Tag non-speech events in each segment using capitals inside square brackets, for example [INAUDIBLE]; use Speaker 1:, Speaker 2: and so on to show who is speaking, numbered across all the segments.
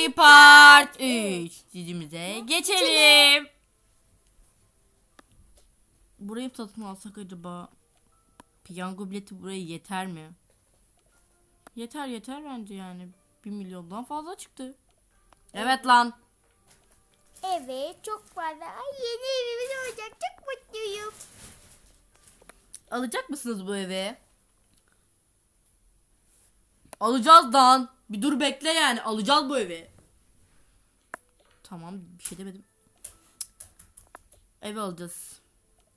Speaker 1: Party Part 3 dizimize geçelim. Burayı satın alsak acaba? Piyango bileti buraya yeter mi? Yeter yeter bence yani. 1 milyondan fazla çıktı. Evet lan.
Speaker 2: Evet çok fazla. Ay, yeni evimiz olacak. Çok mutluyum.
Speaker 1: Alacak mısınız bu evi? Alacağız lan. Bir dur bekle yani. Alacağız bu evi. Tamam bir şey demedim. Ev alacağız.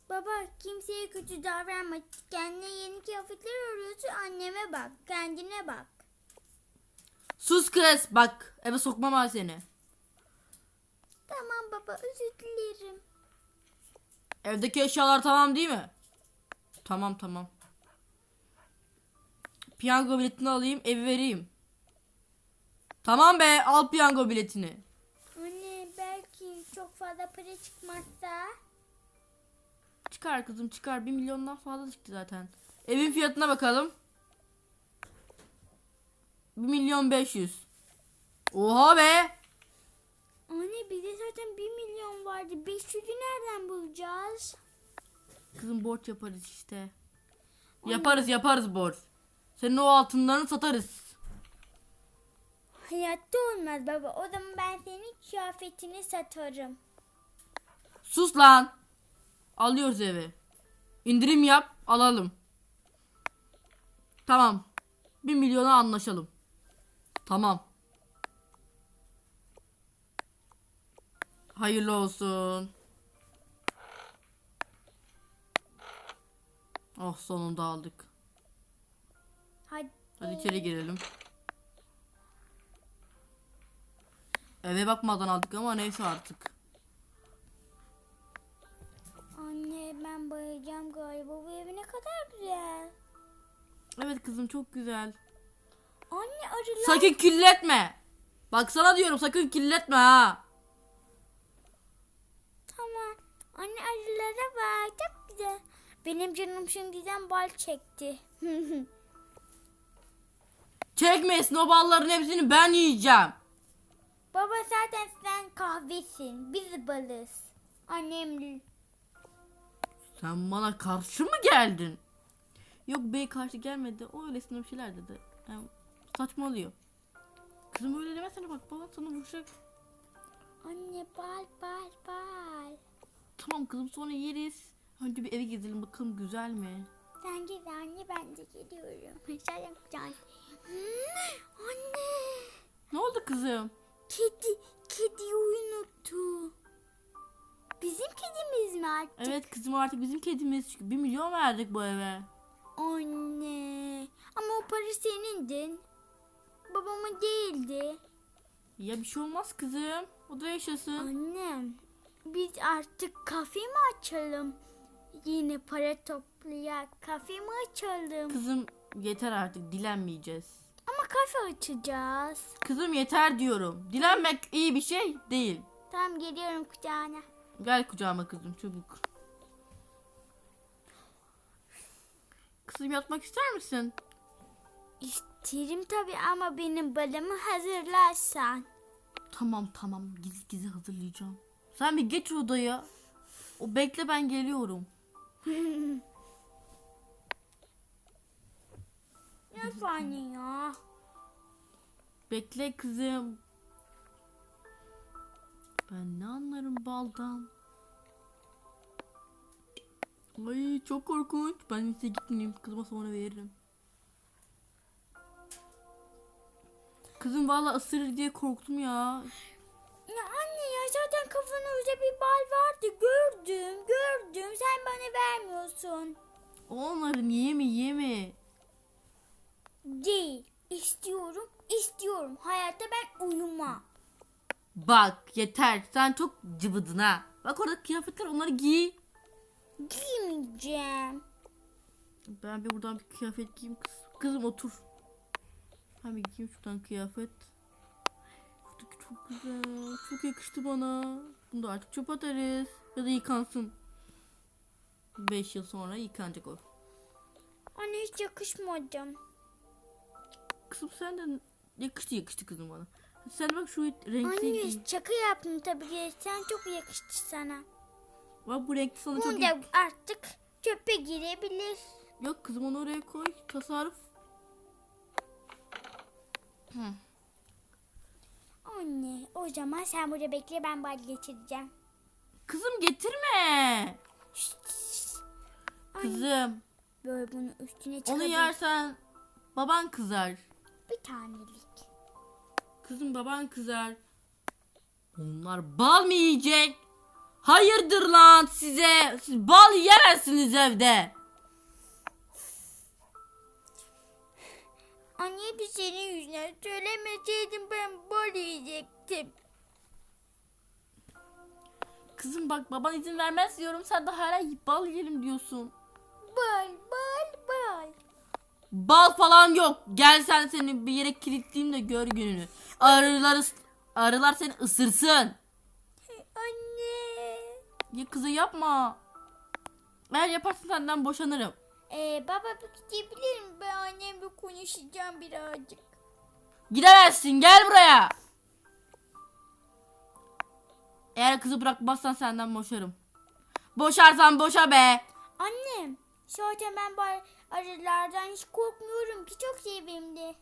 Speaker 2: Baba kimseye kötü davranma. Kendine yeni kıyafetler arıyorsun. Anneme bak. Kendine bak.
Speaker 1: Sus kız bak eve sokmam ben seni.
Speaker 2: Tamam baba özür dilerim.
Speaker 1: Evdeki eşyalar tamam değil mi? Tamam tamam. Piyango biletini alayım evi vereyim. Tamam be al piyango biletini.
Speaker 2: Anne belki çok fazla para çıkmazsa.
Speaker 1: Çıkar kızım çıkar 1 milyondan fazla çıktı zaten. Evin fiyatına bakalım. 1 milyon 500. Oha be.
Speaker 2: Anne bizde zaten 1 milyon vardı. 500'ü nereden bulacağız?
Speaker 1: Kızım borç yaparız işte. Yaparız yaparız borç. Senin o altınlarını satarız.
Speaker 2: Hayatta olmaz baba. O zaman ben senin kıyafetini satarım.
Speaker 1: Sus lan. Alıyoruz evi. İndirim yap alalım. Tamam. 1 milyona anlaşalım. Tamam. Hayırlı olsun. Oh sonunda aldık.
Speaker 2: Hadi.
Speaker 1: Hadi içeri girelim. Eve bakmadan aldık ama neyse artık.
Speaker 2: Anne ben bayılacağım galiba. Bu ev ne kadar güzel.
Speaker 1: Evet kızım çok güzel.
Speaker 2: Anne arılar.
Speaker 1: Sakın kirletme. Bak sana diyorum sakın kirletme ha.
Speaker 2: Tamam. Anne arılara bak. Çok güzel. Benim canım şimdiden bal çekti. [LAUGHS]
Speaker 1: Çekmesin o balların hepsini ben yiyeceğim.
Speaker 2: Baba zaten sen kahvesin. Biz balız. Annem
Speaker 1: Sen bana karşı mı geldin? Yok bey karşı gelmedi. O öylesine bir şeyler dedi. Yani saçmalıyor. Kızım öyle demesene bak baba sana vuracak.
Speaker 2: Anne bal bal bal.
Speaker 1: Tamam kızım sonra yeriz. Önce bir eve gezelim bakalım güzel mi?
Speaker 2: Sen gel anne ben de geliyorum. [LAUGHS] Güzel. Hmm, anne.
Speaker 1: Ne oldu kızım?
Speaker 2: Kedi, kedi unuttu. Bizim kedimiz mi artık?
Speaker 1: Evet kızım artık bizim kedimiz. Çünkü 1 milyon verdik bu eve.
Speaker 2: Anne. Ama o para senindin. Babamın değildi.
Speaker 1: Ya bir şey olmaz kızım. O da yaşasın.
Speaker 2: Annem. Biz artık kafe mi açalım? Yine para toplayak kafe mi açalım?
Speaker 1: Kızım yeter artık dilenmeyeceğiz.
Speaker 2: Ama kafe açacağız.
Speaker 1: Kızım yeter diyorum. Dilenmek iyi bir şey değil.
Speaker 2: Tamam geliyorum kucağına.
Speaker 1: Gel kucağıma kızım çabuk. Kızım yatmak ister misin?
Speaker 2: İsterim tabii ama benim balımı hazırlarsan.
Speaker 1: Tamam tamam gizli gizli hazırlayacağım. Sen bir geç odaya. O bekle ben geliyorum. [LAUGHS]
Speaker 2: Nasıl anne ya?
Speaker 1: Bekle kızım. Ben ne anlarım baldan. Ay çok korkunç. Ben size gitmeyeyim. Kızıma sonra veririm. Kızım valla ısırır diye korktum ya.
Speaker 2: Ya anne ya zaten kafanızda bir bal vardı gördüm gördüm sen bana vermiyorsun.
Speaker 1: Onları yeme yeme.
Speaker 2: Değil istiyorum istiyorum hayatta ben uyumam.
Speaker 1: Bak yeter. Sen çok cıvıdın ha. Bak orada kıyafetler onları giy.
Speaker 2: Giymeyeceğim.
Speaker 1: Ben bir buradan bir kıyafet giyeyim kız. Kızım otur. Ben bir giyeyim şuradan kıyafet. Şuradaki çok güzel. Çok yakıştı bana. Bunu da artık çöp atarız. Ya da yıkansın. 5 yıl sonra yıkanacak o.
Speaker 2: Anne hiç yakışmadım.
Speaker 1: Kızım sen de yakıştı yakıştı kızım bana. Sen bak şu renkli
Speaker 2: Anne şaka yaptım tabii ki. Sen çok yakıştı sana.
Speaker 1: Bak bu renkli sana çok
Speaker 2: Bunu da artık çöpe girebilir.
Speaker 1: Yok kızım onu oraya koy. Tasarruf.
Speaker 2: Anne o zaman sen burada bekle ben bal geçireceğim.
Speaker 1: Kızım getirme.
Speaker 2: Anne,
Speaker 1: Kızım
Speaker 2: Böyle bunu üstüne
Speaker 1: onu
Speaker 2: çıkabilir.
Speaker 1: yersen baban kızar.
Speaker 2: Bir tanelik.
Speaker 1: Kızım baban kızar. Onlar bal mı yiyecek? Hayırdır lan size? Siz bal yiyemezsiniz evde.
Speaker 2: Anne bir senin yüzünden söylemeseydim ben bal yiyecektim.
Speaker 1: Kızım bak baban izin vermez diyorum sen de hala bal yiyelim diyorsun.
Speaker 2: Bal bal bal.
Speaker 1: Bal falan yok. Gel sen seni bir yere kilitleyeyim de gör gününü. Arılar, arılar seni ısırsın.
Speaker 2: Anne.
Speaker 1: Ya kızı yapma. Eğer yaparsan senden boşanırım.
Speaker 2: Ee, baba bir gidebilir mi? Ben annemle konuşacağım birazcık.
Speaker 1: Gidemezsin gel buraya. Eğer kızı bırakmazsan senden boşarım. Boşarsan boşa be.
Speaker 2: Annem. Zaten ben bal arılardan hiç korkmuyorum ki çok sevimli.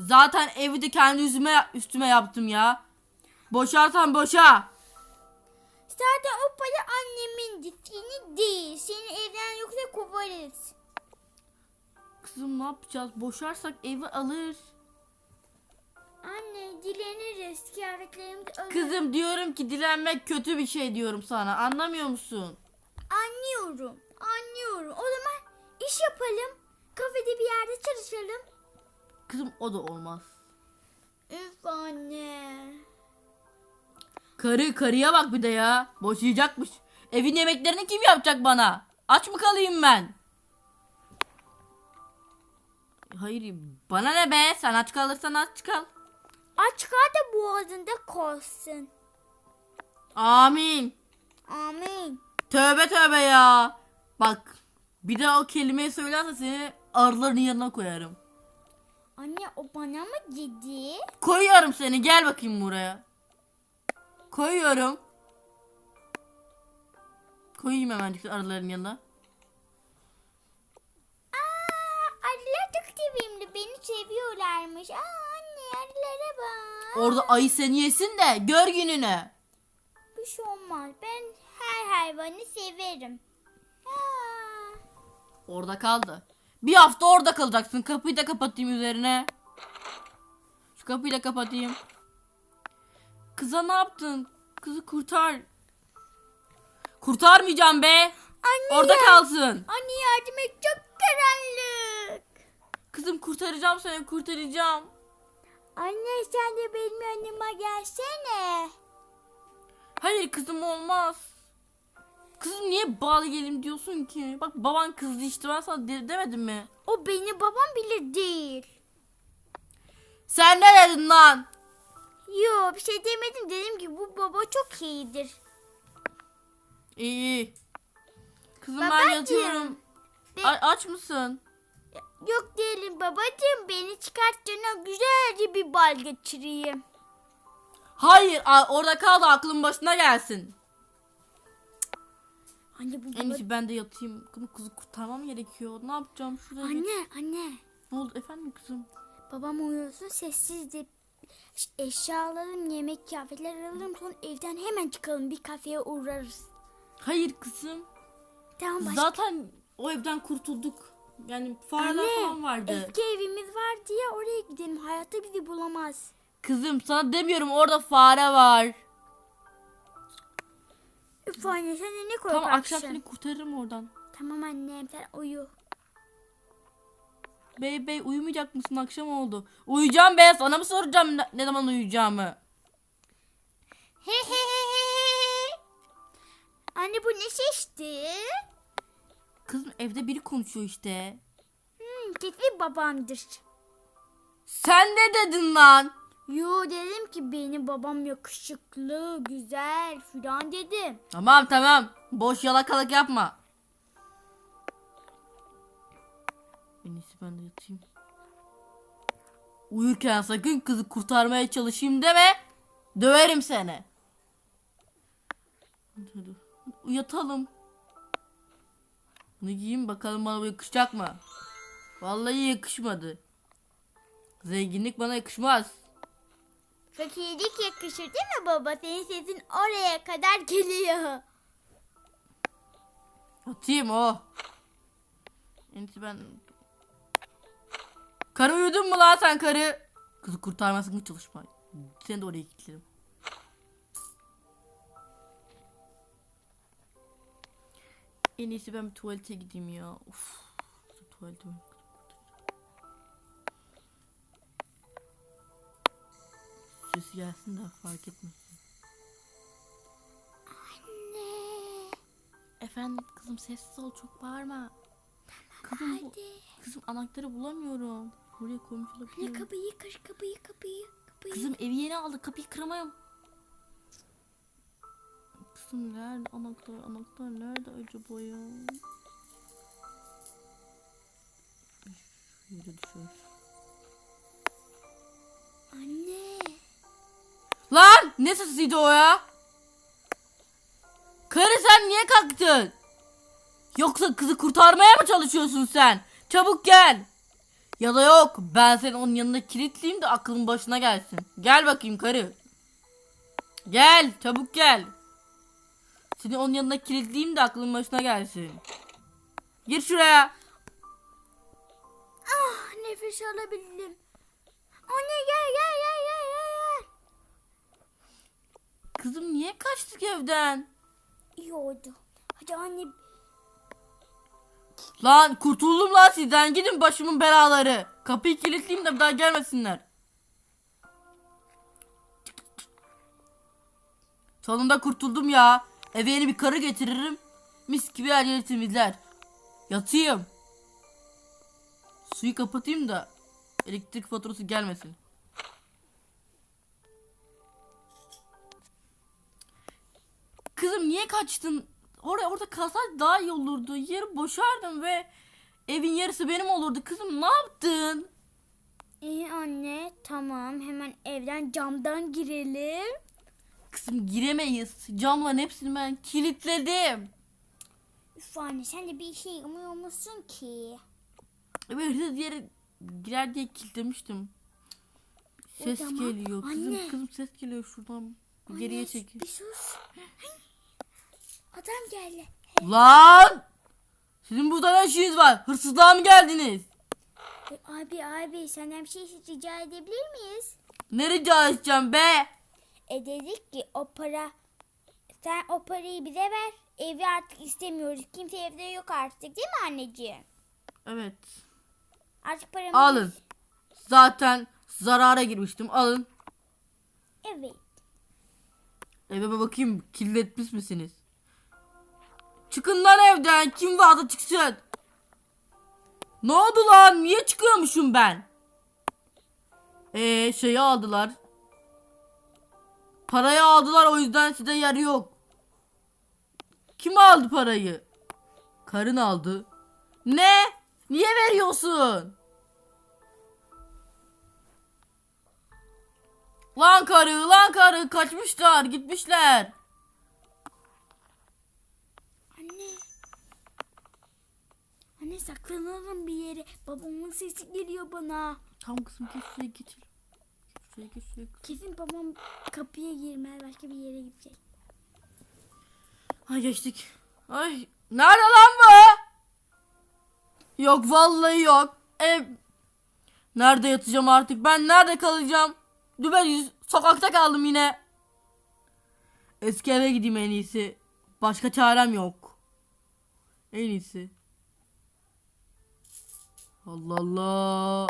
Speaker 1: Zaten evi de kendi yüzüme üstüme yaptım ya. Boşarsan boşa.
Speaker 2: Zaten o para annemin senin değil. Seni evden yoksa kovarız.
Speaker 1: Kızım ne yapacağız? Boşarsak evi alır.
Speaker 2: Anne dileniriz. Kıyafetlerimizi alırız.
Speaker 1: Kızım diyorum ki dilenmek kötü bir şey diyorum sana. Anlamıyor musun?
Speaker 2: Anlıyorum. İş yapalım. Kafede bir yerde çalışalım.
Speaker 1: Kızım o da olmaz.
Speaker 2: Üf anne.
Speaker 1: Karı karıya bak bir de ya. Boşayacakmış. Evin yemeklerini kim yapacak bana? Aç mı kalayım ben? Hayır bana ne be? Sen aç kalırsan aç kal.
Speaker 2: Aç kal da boğazında kalsın.
Speaker 1: Amin.
Speaker 2: Amin.
Speaker 1: Tövbe tövbe ya. Bak bir daha o kelimeyi söylerse seni arıların yanına koyarım.
Speaker 2: Anne o bana mı dedi?
Speaker 1: Koyuyorum seni gel bakayım buraya. Koyuyorum. Koyayım hemencik arıların yanına.
Speaker 2: Aa, arılar çok sevimli. Beni seviyorlarmış. Aa anne arılara bak.
Speaker 1: Orada ayı seni yesin de gör gününü.
Speaker 2: Bir şey olmaz. Ben her hayvanı severim. Aa,
Speaker 1: Orada kaldı. Bir hafta orada kalacaksın. Kapıyı da kapatayım üzerine. Şu kapıyı da kapatayım. Kıza ne yaptın? Kızı kurtar. Kurtarmayacağım be.
Speaker 2: Anne
Speaker 1: Orada
Speaker 2: ya-
Speaker 1: kalsın.
Speaker 2: Anne yardım et çok karanlık.
Speaker 1: Kızım kurtaracağım seni kurtaracağım.
Speaker 2: Anne sen de benim yanıma gelsene.
Speaker 1: Hayır kızım olmaz. Kızım niye bağlı gelim diyorsun ki? Bak baban kızdı işte ben sana de- demedim mi?
Speaker 2: O beni babam bile değil.
Speaker 1: Sen ne dedin lan?
Speaker 2: Yo bir şey demedim. Dedim ki bu baba çok iyidir.
Speaker 1: İyi. Kızım ben
Speaker 2: Babacığım.
Speaker 1: yatıyorum.
Speaker 2: Be-
Speaker 1: A- aç mısın?
Speaker 2: Yok değilim babacığım. Beni çıkarttığına güzelce bir bal geçireyim.
Speaker 1: Hayır a- orada kal da aklın başına gelsin.
Speaker 2: Anne bu
Speaker 1: En iyisi ben de yatayım. Kızı, kızı kurtarmam gerekiyor. Ne yapacağım şuraya? geç-
Speaker 2: Anne anne.
Speaker 1: Ne oldu efendim kızım?
Speaker 2: Babam uyuyorsun sessiz de eşyalarım, yemek, kıyafetler alırım. Sonra evden hemen çıkalım. Bir kafeye uğrarız.
Speaker 1: Hayır kızım.
Speaker 2: Tamam başka.
Speaker 1: Zaten o evden kurtulduk. Yani fareler falan vardı.
Speaker 2: eski evimiz var diye oraya gidelim. Hayatta bizi bulamaz.
Speaker 1: Kızım sana demiyorum orada fare var.
Speaker 2: Anne sen ne korkaksın.
Speaker 1: Tamam akşam seni kurtarırım oradan.
Speaker 2: Tamam annem sen uyu.
Speaker 1: Bey bey uyumayacak mısın? Akşam oldu. Uyuyacağım be. Sana mı soracağım ne, ne zaman uyuyacağımı?
Speaker 2: He he he he. Anne bu ne sesti?
Speaker 1: Kızım evde biri konuşuyor işte.
Speaker 2: Hmm, kesin babamdır.
Speaker 1: Sen ne dedin lan?
Speaker 2: Yo dedim ki benim babam yakışıklı, güzel filan dedim.
Speaker 1: Tamam tamam. Boş yalakalık yapma. En iyisi ben de yatayım. Uyurken sakın kızı kurtarmaya çalışayım deme. Döverim seni. Hadi. Uyatalım. Bunu giyeyim bakalım bana yakışacak mı? Vallahi yakışmadı. Zenginlik bana yakışmaz.
Speaker 2: Fakirlik yakışır değil mi baba? Senin sesin oraya kadar geliyor.
Speaker 1: Atayım o. İyisi ben... Karı uyudun mu lan sen karı? Kızı kurtarmaya sakın çalışma. Seni de oraya kilitlerim. En iyisi ben bir tuvalete gideyim ya. Uf. Tuvalete Sesi gelsin de fark etmesin.
Speaker 2: Anne.
Speaker 1: Efendim kızım sessiz ol çok bağırma. Kızım bu,
Speaker 2: Hadi.
Speaker 1: kızım anahtarı bulamıyorum. Buraya koymuş
Speaker 2: Anne
Speaker 1: olabilirim.
Speaker 2: kapıyı kır kapıyı kapıyı. kapıyı.
Speaker 1: Kızım evi yeni aldı kapıyı kıramayım. Kızım nerede anahtar anahtar nerede acaba ya? Yere düşüyor.
Speaker 2: Anne.
Speaker 1: Lan ne sesiydi o ya? Karı sen niye kalktın? Yoksa kızı kurtarmaya mı çalışıyorsun sen? Çabuk gel. Ya da yok ben seni onun yanına kilitleyeyim de aklın başına gelsin. Gel bakayım karı. Gel çabuk gel. Seni onun yanına kilitleyeyim de aklın başına gelsin. Gir şuraya.
Speaker 2: Ah nefes alabildim. Anne gel gel gel gel.
Speaker 1: Kızım niye kaçtık evden?
Speaker 2: İyi oldu. Hadi anne
Speaker 1: Lan kurtuldum lan sizden. Gidin başımın belaları. Kapıyı kilitleyeyim de bir daha gelmesinler. Sonunda kurtuldum ya. Eve yeni bir karı getiririm. Mis gibi her yeri temizler. Yatayım. Suyu kapatayım da elektrik faturası gelmesin. Kızım niye kaçtın? Oraya orada kalsaydı daha iyi olurdu. Yeri boşardım ve evin yarısı benim olurdu. Kızım ne yaptın?
Speaker 2: İyi anne tamam hemen evden camdan girelim.
Speaker 1: Kızım giremeyiz. Camların hepsini ben kilitledim.
Speaker 2: Üf anne sen de bir şey umuyor musun ki?
Speaker 1: Ve hırsız yere girer diye kilitlemiştim. Ses
Speaker 2: O zaman-
Speaker 1: geliyor. Kızım
Speaker 2: Anne.
Speaker 1: kızım ses geliyor şuradan. Geriye
Speaker 2: Anne,
Speaker 1: çekil.
Speaker 2: Bir sus. Adam geldi.
Speaker 1: Lan! Sizin burada ne işiniz var? Hırsızlığa mı geldiniz?
Speaker 2: E, abi abi senden bir şey rica edebilir miyiz?
Speaker 1: Ne rica edeceğim be?
Speaker 2: E dedik ki o para sen o parayı bize ver. Evi artık istemiyoruz. Kimse evde yok artık değil mi anneciğim?
Speaker 1: Evet.
Speaker 2: Artık paramızı...
Speaker 1: Alın. Zaten zarara girmiştim. Alın.
Speaker 2: Evet.
Speaker 1: Eve bakayım kirletmiş misiniz? Çıkın lan evden. Kim vardı çıksın. Ne oldu lan? Niye çıkıyormuşum ben? Eee şeyi aldılar. Parayı aldılar o yüzden size yer yok. Kim aldı parayı? Karın aldı. Ne? Niye veriyorsun? Lan karı, lan karı kaçmışlar, gitmişler.
Speaker 2: Anne. Anne saklanalım bir yere. Babamın sesi geliyor bana.
Speaker 1: Tamam kızım geç şuraya geç. Şuraya geç şuraya.
Speaker 2: Kesin babam kapıya girmez başka bir yere gidecek.
Speaker 1: Ay geçtik. Ay nerede lan bu? Yok vallahi yok. Ev. Nerede yatacağım artık? Ben nerede kalacağım? Dübel sokakta kaldım yine. Eski eve gideyim en iyisi. Başka çarem yok. En iyisi. Allah Allah.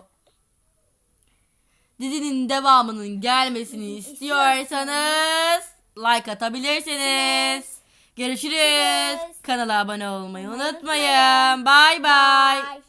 Speaker 1: Dizinin devamının gelmesini istiyorsanız like atabilirsiniz. Görüşürüz. Kanala abone olmayı unutmayın. Bye.
Speaker 2: Bye.